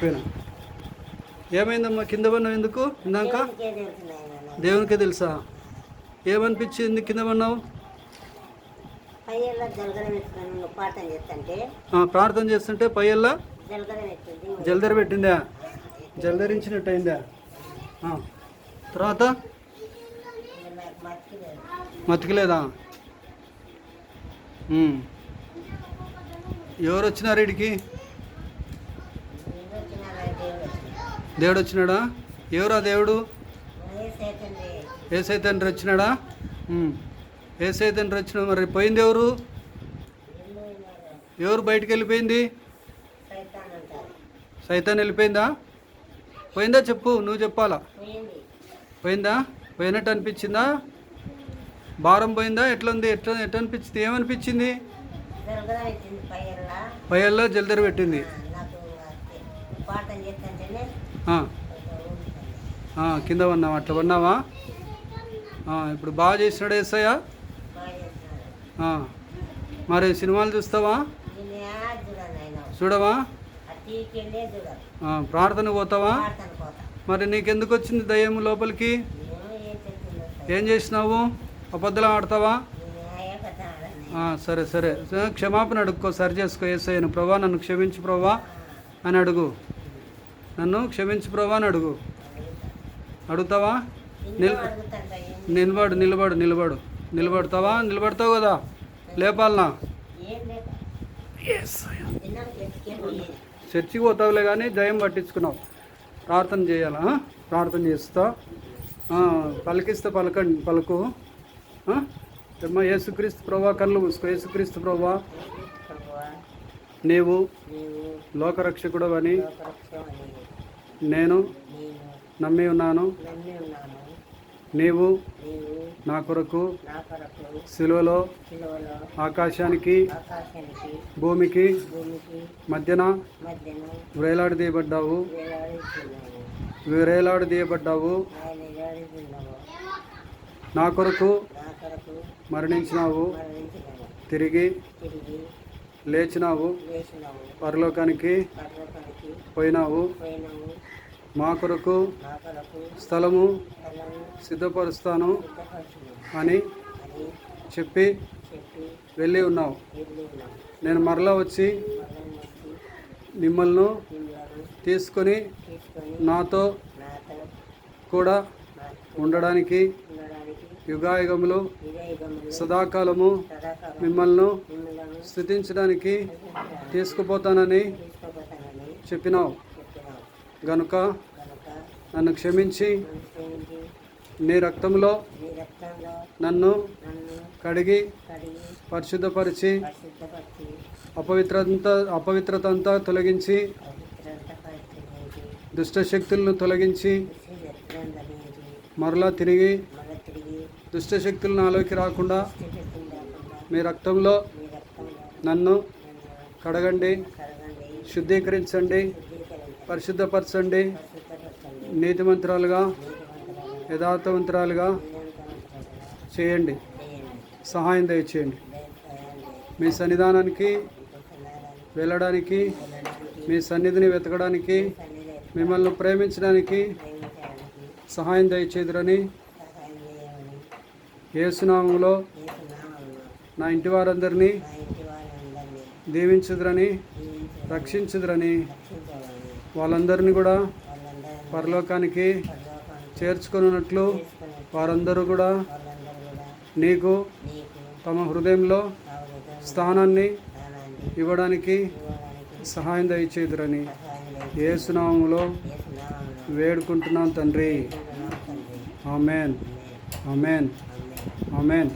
మర్చిపోయినా. ఏమైందమ్మా? కింద పడినావు ఎందుకు? ఇందాక? దేవునికే తెలుసు? ఏమనిపించింది? కింద పడినావు? ప్రార్థన చేస్తుంటే. జలగడ పెట్టింది. జలధర పెట్టిందా? జలధరించినట్టు అయిందా. తర్వాత? మతికలేదా. ఎవరు వచ్చినారు ఇడికి? దేవుడు వచ్చినాడా ఎవరా దేవుడు? ఏసై తండ్రి వచ్చినాడా? ఉమ్. ఏసై తండ్రి వచ్చిన మరి. పోయింది ఎవరు? ఎవరు బయటికి వెళ్ళిపోయింది? సైతాన్ వెళ్ళిపోయిందా? పోయిందా చెప్పు నువ్వు చెప్పాలా? పోయిందా? పోయినట్టు అనిపించిందా? భారం పోయిందా? ఎట్లుంది? ఎట్లా ఎట్లా అనిపించింది? ఏమనిపించింది? పయ్యల్లో జల్దర పెట్టింది. కింద ఉన్నావా అట్లా ఉన్నావా ఇప్పుడు బాగా చేసినాడు ఏసయ్యా. మరి సినిమాలు చూస్తావా? చూడవా? ప్రార్థన పోతావా? మరి నీకెందుకు వచ్చింది దయ్యం లోపలికి? ఏం చేసినావు? అబద్ధలు ఆడతావా? సరే సరే సరే, క్షమాపణ అడుక్కో సరి చేసుకో. ఏసయ్యను ప్రభా నన్ను క్షమించు ప్రభా అని అడుగు. నన్ను క్షమించు ప్రభా అని అడుగు. అడుగుతావా? నిల్ నిలబడు నిలబడు నిలబడు. నిలబడతావా? నిలబడతావు కదా. లేపాలనా? చర్చికి పోతావులే కానీ జయం పట్టించుకున్నావు. ప్రార్థన చేయాలా? ప్రార్థన చేస్తా. పలికిస్తే పలకండి పలుకు. ఆ? యేసుక్రీస్తు ప్రభా కళ్ళు మూసుకో. యేసుక్రీస్తు ప్రభా. నీవు లోకరక్షకుడు అని నేను నమ్మి ఉన్నాను. నీవు నా కొరకు సిలువలో శిలువలో ఆకాశానికి భూమికి మధ్యన వేలాడదీయబడ్డావు. వేలాడదీయబడ్డావు. నా కొరకు మరణించినావు. తిరిగి లేచినావు. పరలోకానికి పోయినావు. మా కొరకు స్థలము సిద్ధపరుస్తాను అని చెప్పి వెళ్ళి ఉన్నావు. నేను మరలా వచ్చి మిమ్మల్ని తీసుకొని నాతో కూడా ఉండడానికి యుగాయుగములు సదాకాలము మిమ్మల్ని స్థుతించడానికి తీసుకుపోతానని చెప్పినావు. గనుక కనుక నన్ను క్షమించి నీ రక్తంలో నన్ను కడిగి పరిశుద్ధపరిచి పరిశుద్ధపరిచి అపవిత్రత అపవిత్రత అంతా తొలగించి దుష్టశక్తులను తొలగించి మరలా తిరిగి మళ్ళీ తిరిగి దుష్టశక్తులు నాలోకి రాకుండా మీ రక్తంలో నన్ను కడగండి శుద్ధీకరించండి పరిశుద్ధపరచండి నీతిమంత్రాలుగా నీతిమంతురాలుగా యథార్థవంతురాలుగా చేయండి. సహాయం దయచేయండి. మీ సన్నిధానానికి వెళ్ళడానికి మీ సన్నిధిని వెతకడానికి మిమ్మల్ని ప్రేమించడానికి సహాయం దయచేదురని సహాయం చేయమని ఏసునామంలో నా నా ఇంటి వారందరినీ దీవించుదురని రక్షించుదరని రక్షించుదురని వాళ్ళందరినీ కూడా పరలోకానికి చేర్చుకున్నట్లు వారందరూ కూడా నీకు తమ హృదయంలో స్థానాన్ని ఇవ్వడానికి సహాయం దయచేదురని ఏ ఏసునామంలో వేడుకుంటున్నాను వేడుకుంటున్నాం తండ్రి. ఆమెన్. ఆమెన్. ఆమెన్.